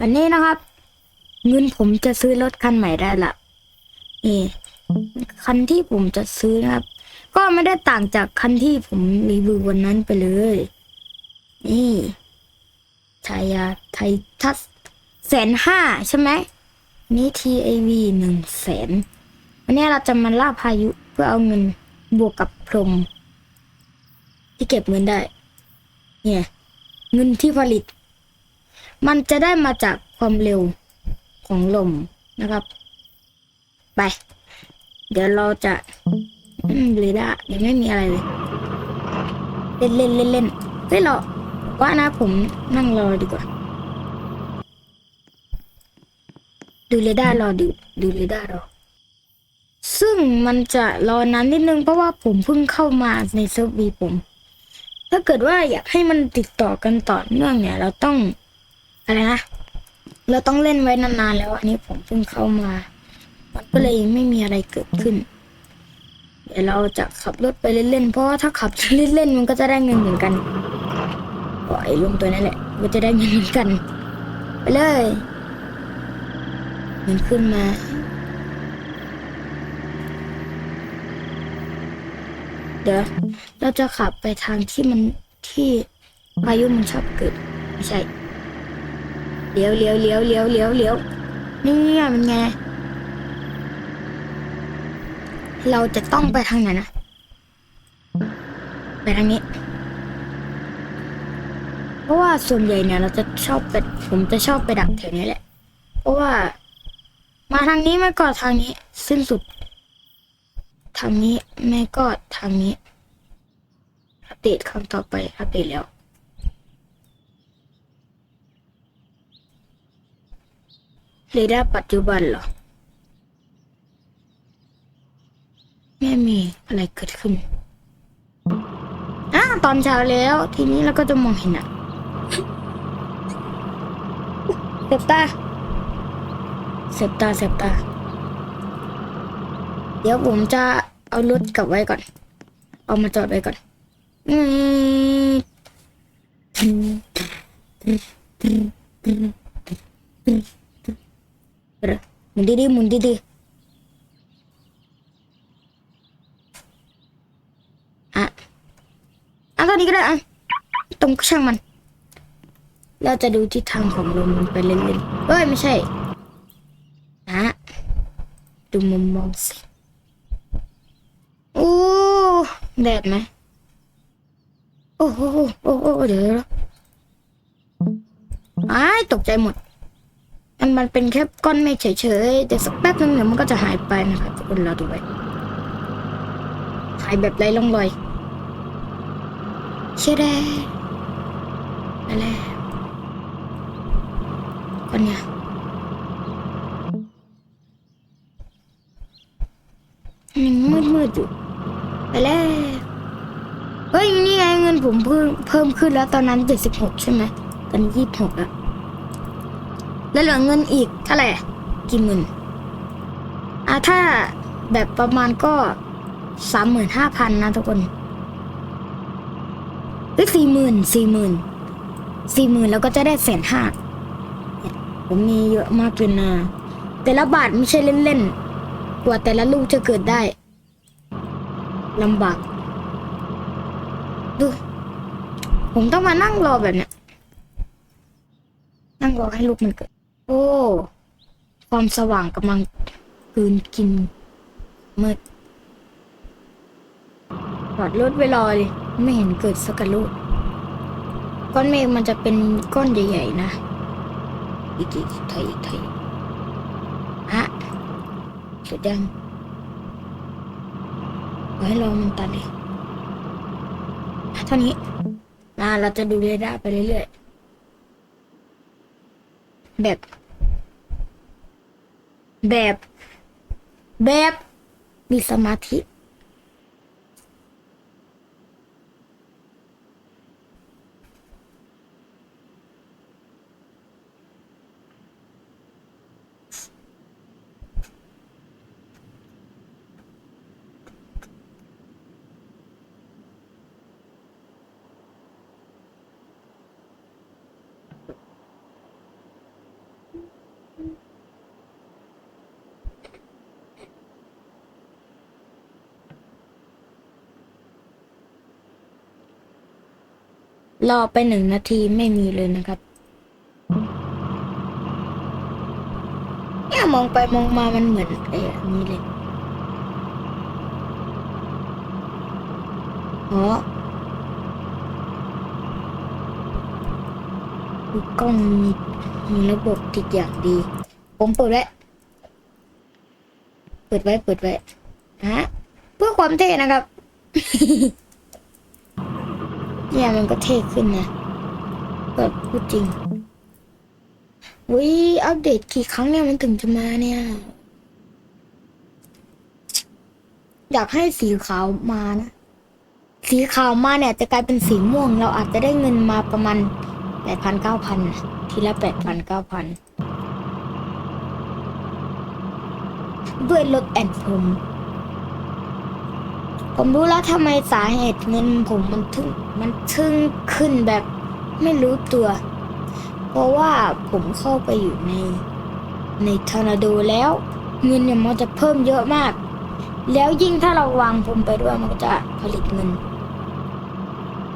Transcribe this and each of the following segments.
วันนี้นะครับ เงินผมจะซื้อรถคันใหม่ได้ละนี่คันที่ผมจะซื้อนะครับ ก็ไม่ได้ต่างจากคันที่ผมรีวิววันนั้นไปเลย นี่ชายาไททัสแสนห้าใช่ไหมนี่ TAV หนึ่งแสนวันนี้เราจะมาล่าพายุเพื่อเอาเงินบวกกับพรม ที่เก็บเงินได้ เนี่ย เงินที่ผลิต มันจะได้มาจากความเร็วของลมนะครับ ไป เดี๋ยวเราจะอืมเรดาร์ยังไม่มีอะไรเลย เล่นเล่นเล่นเล่นเฮ้ยเราว่านะผมนั่งรอดีกว่า ดูเรดาร์รอดูดูเรดาร์รอ ซึ่งมันจะรอนานนิดนึงเพราะว่าผมเพิ่งเข้ามาในเซิร์ฟวีผม ถ้าเกิดว่าอยากให้มันติดต่อกันต่อเนื่องเนี่ย เราต้อง อะไรนะเราต้องเล่นไว้นานๆแล้วอันนี้ผมเพิ่งเข้ามา มันก็เลยไม่มีอะไรเกิดขึ้น เดี๋ยวเราจะขับรถไปเล่นๆเพราะว่าถ้าขับเล่นๆมันก็จะได้เงินเหมือนกันปล่อยลงตัวนั่นแหละมันจะได้เงินเหมือนกัน ไปเลยเงินขึ้นมาเดี๋ยวเราจะขับไปทางที่มันที่พายุมันชอบเกิดไม่ใช่ เลี้ยวเลี้ยวเลี้ยวเลี้ยวเลี้ยวเลี้ยวเนี่ยมันไง เราจะต้องไปทางไหนนะ ไปทางนี้ เพราะว่าส่วนใหญ่เนี่ยเราจะชอบไปผมจะชอบไปดักแถวนี้แหละ เพราะว่า มาทางนี้ไม่ก็ทางนี้ สิ้นสุด ทางนี้ไม่ก็ทางนี้ อัปเดตครั้งต่อไปอัปเดตแล้ว เรดาร์ปัจจุบันเหรอ ไม่มีอะไรเกิดขึ้นอ่าตอนเช้าแล้ว ทีนี้เราก็จะมองเห็นอะเสบตาเสบตาเสบตา เดี๋ยวผมจะเอารถกลับไว้ก่อน เอามาจอดไว้ก่อนอืม หมุนดีๆหมุนดีๆอะอะตอนนี้ก็ได้อะตรงช่างมัน เราจะดูทิศทางของลมไปเล่นๆเอ้ย ไม่ใช่อะดูมุมมองสิโอ้แดดไหมโอ้โหโอ้โหเดี๋ยวอ้ายตกใจหมด มันมันเป็นแค่ก้อนเมฆเฉยๆแต่สักแป๊บนึงเดี๋ยวมันก็จะหายไปนะครับทุกคนเราดูไว้หายแบบไร้ร่องรอยเชื่อได้อะไรก้อนเนี่ยยังมืดมืดอยู่ไปแล้วเฮ้ยนี่ไงเงินผมเพิ่มเพิ่มขึ้นแล้วตอนนั้นเจ็ดสิบหกใช่ไหมตอนยี่สิบหกแล้ว แล้วเหลือเงินอีกเท่าไหร่กี่หมื่นอะถ้าแบบประมาณก็สามหมื่นห้าพันนะทุกคนเฮ้ยสี่หมื่นสี่หมื่นสี่หมื่นแล้วก็จะได้แสนห้าผมมีเยอะมากเลยนะแต่ละบาทไม่ใช่เล่นๆ กว่าแต่ละลูกจะเกิดได้ลำบาก ดู ผมต้องมานั่งรอแบบเนี้ยนั่งรอให้ลูกมันเกิด โอ้ ความสว่างกำลังกืนกินมืดจอดรถไว้รอเลยไม่เห็นเกิดสักกะลูกก้อนเมฆมันจะเป็นก้อนใหญ่ๆนะอีกอีกไทยอีกไทยฮะเสร็จยังไว้รอมันตัดเลยอะเท่านี้นะเราจะดูเรดาร์ไปเรื่อยๆแบบ แบบแบบมีสมาธิ รอไปหนึ่งนาทีไม่มีเลยนะครับเนี่ยมองไปมองมามันเหมือนไอ้อันนี้เลยอ๋อคือกล้องมีมีระบบติดอย่างดี ผมเปิดไว้เปิดไว้ เปิดไว้ฮะเพื่อความเท่นะครับ เนี่ยมันก็เท่ขึ้นนะก็พูดจริงวิอัปเดตกี่ครั้งเนี่ยมันถึงจะมาเนี่ย อยากให้สีขาวมานะ สีขาวมาเนี่ย จะกลายเป็นสีม่วง เราอาจจะได้เงินมาประมาณแปดพันเก้าพันทีละแปดพันเก้าพันด้วยรถแอนผม ผมรู้แล้วทำไมสาเหตุเงินผมมันถึงมันทึ่งขึ้นแบบไม่รู้ตัว เพราะว่าผมเข้าไปอยู่ใน ในทอร์นาโดแล้ว เงินเนี่ยมันจะเพิ่มเยอะมาก แล้วยิ่งถ้าเราวางผมไปด้วยมันก็จะผลิตเงิน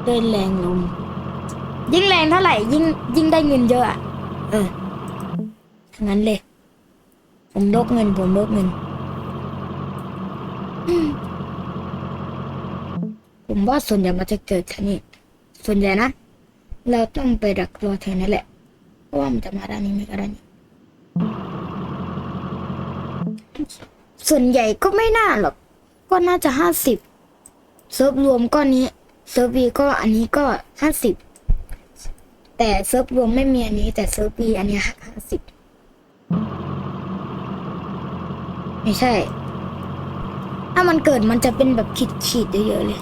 ด้วยแรงลมยิ่งแรงเท่าไหร่ยิ่งยิ่งได้เงินเยอะอะเออทั้งนั้นเลย ผมลกเงิน ผมลกเงิน อืม ว่าส่วนใหญ่มันจะเกิดแค่นี้ ส่วนใหญ่นะ เราต้องไปดักรอแถวนั้นแหละ เพราะว่ามันจะมาด้านนี้ไม่ก็ด้านนี้ ส่วนใหญ่ก็ไม่น่าหรอก ก็น่าจะห้าสิบเซิร์ฟรวมก็นี้เซิร์ฟวีก็อันนี้ก็ห้าสิบแต่เซิร์ฟรวมไม่มีอันนี้ แต่เซิร์ฟวีอันนี้ห้าสิบไม่ใช่ ถ้ามันเกิดมันจะเป็นแบบขีดขีดๆเยอะๆเลย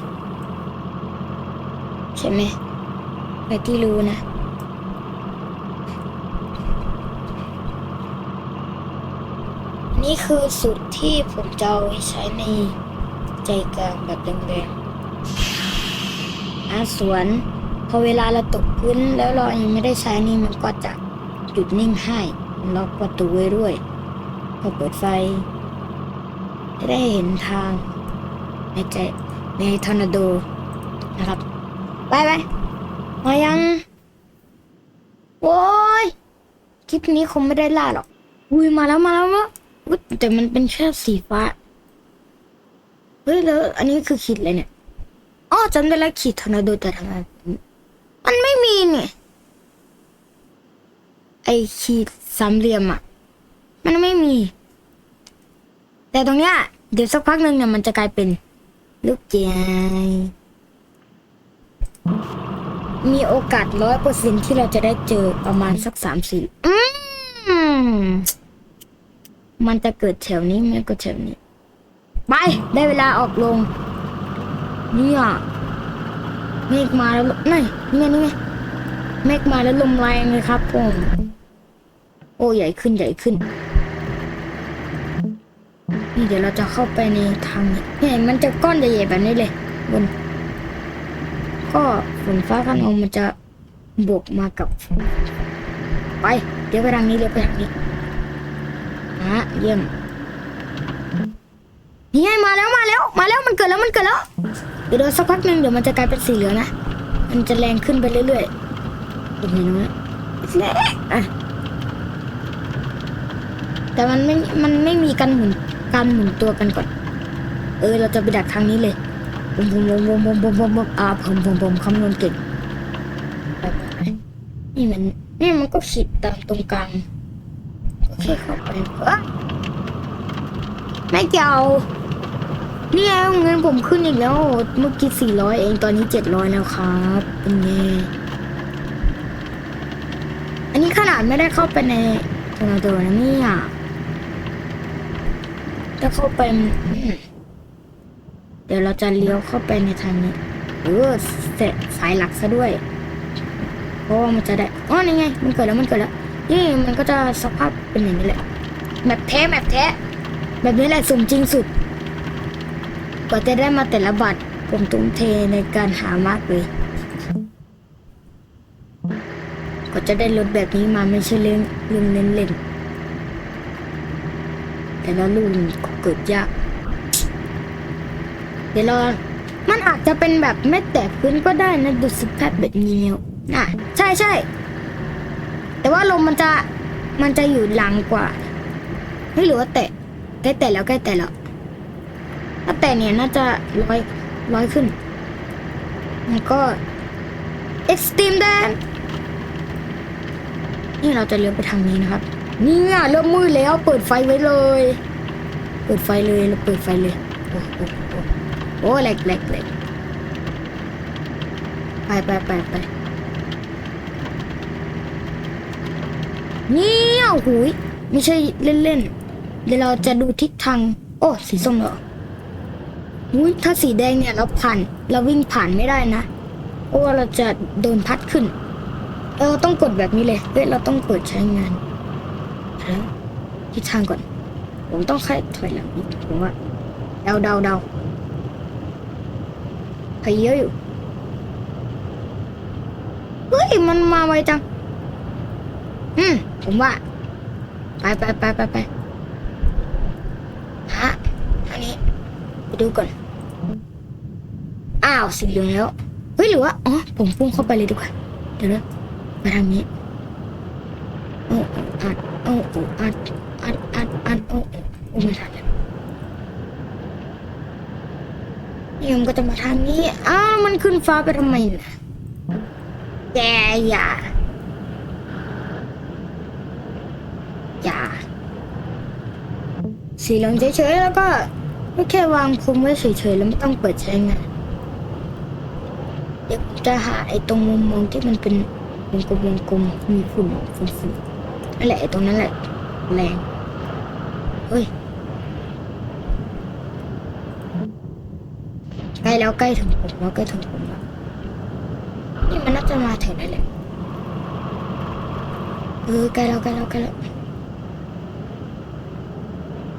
ใช่ไหมใครที่รู้นะ นี่คือสูตรที่ผมจะเอาไว้ใช้ในใจกลางแบบแดงๆอาสวนพอเวลาเราตกพื้นแล้วเรายังไม่ได้ใช้นี่มันก็จะหยุดนิ่งให้ล็อกประตูไว้ด้วยพอเปิดไฟจะได้เห็นทางในใจในทอร์นาโดนะครับ ไปไปมายังโอ้ย คลิปนี้คงไม่ได้ล่าหรอก อุ้ยมาแล้วมาแล้วมาอุ๊ยแต่มันเป็นแค่สีฟ้า เฮ้ยแล้วอันนี้คือขีดอะไรเนี่ย อ๋อจำได้แล้วขีดทอร์นาโดแต่ทำไมมันไม่มีเนี่ย ไอขีดสามเหลี่ยมอะ มันไม่มี แต่ตรงเนี้ยเดี๋ยวสักพักหนึ่งเนี่ยมันจะกลายเป็นลูกเจีย มีโอกาสร้อยเปอร์เซ็นที่เราจะได้เจอประมาณสักสามสี่อืมมันจะเกิดแถวนี้ไม่ก็แถวนี้ ไป ได้เวลาออกลงเนี่ยเมฆมาแล้วนี่นี่ไงนี่ไงเมฆมาแล้วลมแรงเลยครับผมโอ้ใหญ่ขึ้นใหญ่ขึ้น นี่เดี๋ยวเราจะเข้าไปในทางนี้เนี่ยมันจะก้อนใหญ่ๆแบบนี้เลยบน ก็ฝนฟ้าขนองมันจะบวกมากับ ไป เดี๋ยวไปทางนี้เดี๋ยวไปทางนี้ฮะเยี่ยมนี่ไงมาแล้วมาแล้วมาแล้วมันเกิดแล้วมันเกิดแล้วเดี๋ยวรอสักพักหนึ่งเดี๋ยวมันจะกลายเป็นสีเหลืองนะมันจะแรงขึ้นไปเรื่อยๆเห็นไหมนะแรงอะแต่มันไม่มันไม่มีการหมุนการหมุนตัวกันก่อน เออ เราจะไปดักทางนี้เลย ผมผมผมผมผมผมผมอาผมผมผมคำนวณเก่งนี่มันนี่มันก็ขิดตามตรงกลางโอเค่เข้าไปอะไม่เกี่ยวนี่ไงเงินผมขึ้นอีกแล้วเมื่อกี้สี่ร้อยเองตอนนี้เจ็ดร้อยแล้วครับ เป็นไงอันนี้ขนาดไม่ได้เข้าไปในตัวตัวนะนี่อะถ้เข้าไป ดี๋ยวเราจะเลี้ยวเข้าไปในทางนี้เออเสร็จสายหลักซะด้วยเพราะว่ามันจะได้อ๋อนี่ไง มันเกิดแล้วมันเกิดแล้ว นี่มันก็จะสภาพเป็นอย่างนี้แหละแบบแท้แบบแท้แบบนี้แหละสมจริงสุดกว่าจะได้มาแต่ละบัตรผมตุ้มเทในการหามากเลยกว่าจะได้รถแบบนี้มาไม่ใช่เรื่องเรื่องเล่นแต่ละลูกมันก็เกิดยาก เดี๋ยวรามันอาจจะเป็นแบบไม่แตะพื้นก็ได้นะดูสภาพแบบนี้แล้วน่ะใช่ใช่ แต่ว่าลมมันจะมันจะอยู่หลังกว่าเฮ้ยหรือว่าแตะใกล้แตะแล้วใกล้แตะแล้วถ้าแตะเนี่ยน่าจะร้อยร้อยขึ้นแล้วก็ extreme dance นี่เราจะเลี้ยวไปทางนี้นะครับเนี่ยเริ่มมืดแล้วเปิดไฟไว้เลย เปิดไฟเลยเราเปิดไฟเลยโอ้โอ้ โอ้โอ้แหลกแหลกแหลกไปไปไปไปเนี่ยโอ้โหูยไม่ใช่เล่นเล่นเดี๋ยวเราจะดูทิศทาง โอ้ สีส้มเหรออุ้ยถ้าสีแดงเนี่ยเราผ่าน เราวิ่งผ่านไม่ได้นะเพราะว่าเราจะโดนพัดขึ้นเออต้องกดแบบนี้เลยเฮ้ยเราต้องเปิดใช้งานแล้วทิศทางก่อน ผมต้องค่อยถอยหลังนิดผมว่าเดาเดาเดา ใครเยอะอยู่ เฮ้ย มันมาไวจัง อืม ผมว่า ไปไปไปไปไปฮะอันนี้ ไปดูก่อน อ้าวสีเหลืองแล้ว เฮ้ย หรือว่า อ๋อ ผมพุ่งเข้าไปเลยดีกว่า เดี๋ยวนะมาทางนี้ โอ้โอ้อัดโอ้โอ้อัดอัดอัดอัดอ้โอ้โอ้ไม่ทันแล้ว นี่มันก็จะมาทางนี้อ้าวมันขึ้นฟ้าไปทำไมนะแกอย่า อย่า สีเหลืองเฉยๆแล้วก็ก็แค่วางคุมไว้เฉยๆแล้วไม่ต้องเปิดใช้งานเดี๋ยวจะหาไอ้ตรงมุมมองที่มันเป็นวงกลมวงกลมมีฝุ่นฝุ่นฝุ่นนั่นแหละไอ้ตรงนั้นแหละแรงเฮ้ย ใกล้แล้วใกล้ถึงผมแล้วใกล้ถึงผมแล้วนี่มันน่าจะมาถึงได้แหละเออใกล้แล้วใกล้แล้วใกล้แล้ว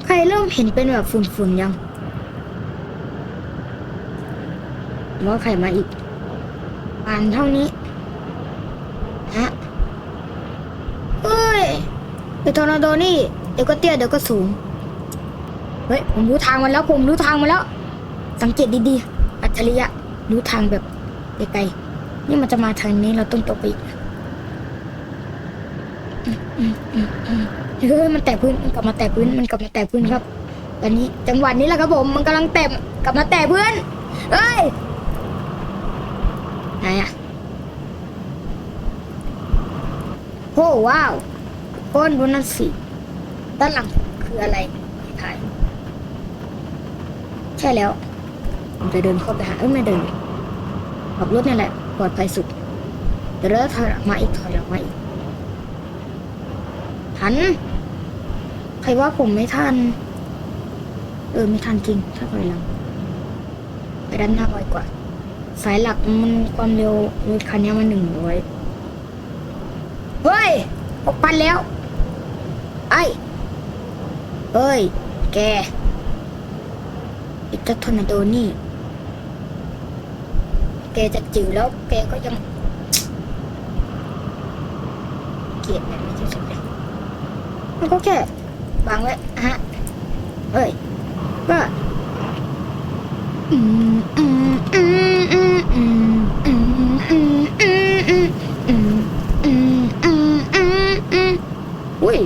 ใครเริ่มเห็นเป็นแบบฝุ่นๆยังว่าใครมาอีกปานเท่านี้ฮะเฮ้ยไอทอร์นาโดนี่เดี๋ยวก็เตี้ยเดี๋ยวก็สูงเฮ้ยผมรู้ทางมันแล้วผมรู้ทางมันแล้ว สังเกตดีๆ จฉริยะรู้ทางแบบไกลๆนี่มันจะมาทางนี้เราต้องตกไปอีกเฮ้ยมันแตะพื้นมันกลับมาแตะพื้นมันกลับมาแตะพื้นครับตอนนี้จังหวะนี้แหละครับผมมันกำลังแตะกลับมาแตะพื้นเฮ้ยไหนอะโอ้ว้าวก้อนบนนั้นสิด้านหลังคืออะไรถ่ายใช่แล้ว ผมจะเดินเข้าไปหาเอ้ยไม่เดินขับรถนี่แหละปลอดภัยสุดเดี๋ยวเราถอยมาอีกถอยหลังมาอีกทัน ใครว่าผมไม่ทัน เออไม่ทันจริง ถ้าถอยหลังไปด้านหน้าไวกว่า สายหลักมันความเร็วรถคันนี้มันหนึ่งร้อยเฮ้ยหกพันแล้ว ไอ้เฮ้ย แกอ้เจ้าทอร์นาโดนี่ แกจะจิ๋วแล้วแกก็ยังเกลียดแบบนี้ที่สุดเลยมันก็แค่วางไว้ฮะเฮ้ยก็อืมอืมอืมอืมอืมอืมอืมอืมอืมอืมอืมอืมอืมอืมอุ้ย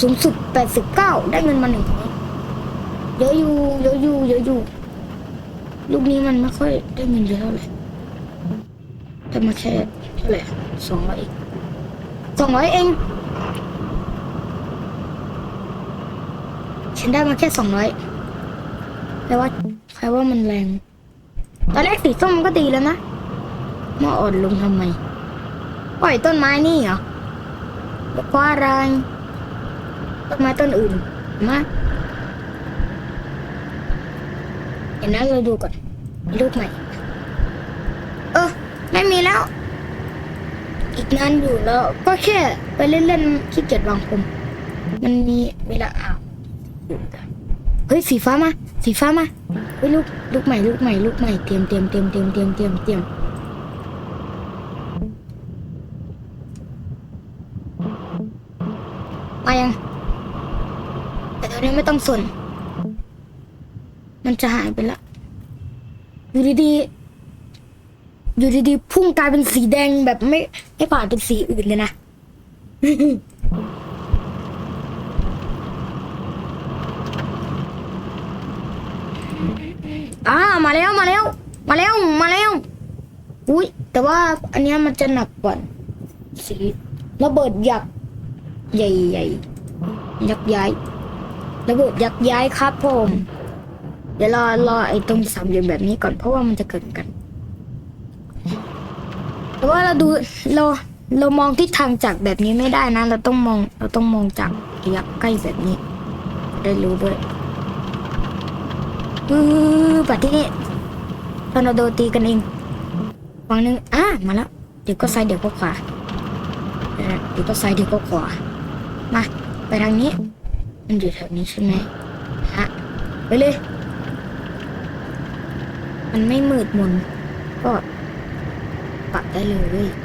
สูงสุด89ได้เงินมาหนึ่งพันเยอะอยู่เยอะอยู่เยอะอยู่ลูกนี้มันไม่ค่อยได้เงินเยอะเท่าไหร่ แต่มาแค่เท่าไหร่สองร้อยเองสองร้อยเอง ฉันได้มาแค่สองร้อยแปลว่าใครว่ามันแรง ตอนแรกสีส้มมันก็ดีแล้วนะ มาอ่อนลงทำไมปล่อยต้นไม้นี่เหรอบอกว่าอะไรต้นไม้ต้นอื่นมาเดี๋ยวนะเราดูก่อนลูกใหม่ ไม่มีแล้ว อีกนานอยู่แล้ว ก็แค่ไปเล่นๆขี้เกียจวางผมมันมีเวลาอ้าวเฮ้ยสีฟ้ามา สีฟ้ามาเฮ้ยลูกลูกใหม่ลูกใหม่ลูกใหม่เตรียมเตรียมเตรียมเตรียมเตรียมเตรียมเตรียมมายัง แต่ตอนนี้ไม่ต้องสน มันจะหายไปละอยู่ดีๆ อยู่ดีๆพุ่งกลายเป็นสีแดงแบบไม่ไม่ผ่านเป็นสีอื่นเลยนะ อ่ามาแล้วมาแล้ว มาแล้วมาแล้ว อุ้ยแต่ว่าอันนี้มันจะหนักกว่าสีระเบิดยักษ์ใหญ่ๆยักษ์ย้ายระเบิดยักษ์ย้ายครับผม เดี๋ยวรอรอไอ้ตรงสามเหลี่ยมแบบนี้ก่อนเพราะว่ามันจะเกิดกัน แต่ว่าเราดูเราเรามองทิศทางจากแบบนี้ไม่ได้นะ เราต้องมองเราต้องมองจากระยะใกล้แบบนี้ ได้รู้ด้วยอือปัดที่นี่ทอร์นาโดตีกันเองฝั่งหนึ่งอะมาแล้วเดี๋ยวก็ซ้ายเดี๋ยวก็ขวาเดี๋ยวนะเดี๋ยวก็ซ้ายเดี๋ยวก็ขวามาไปทางนี้ มันอยู่แถวนี้ใช่ไหมฮะไปเลย มันไม่มืดมนก็ ปักได้เลย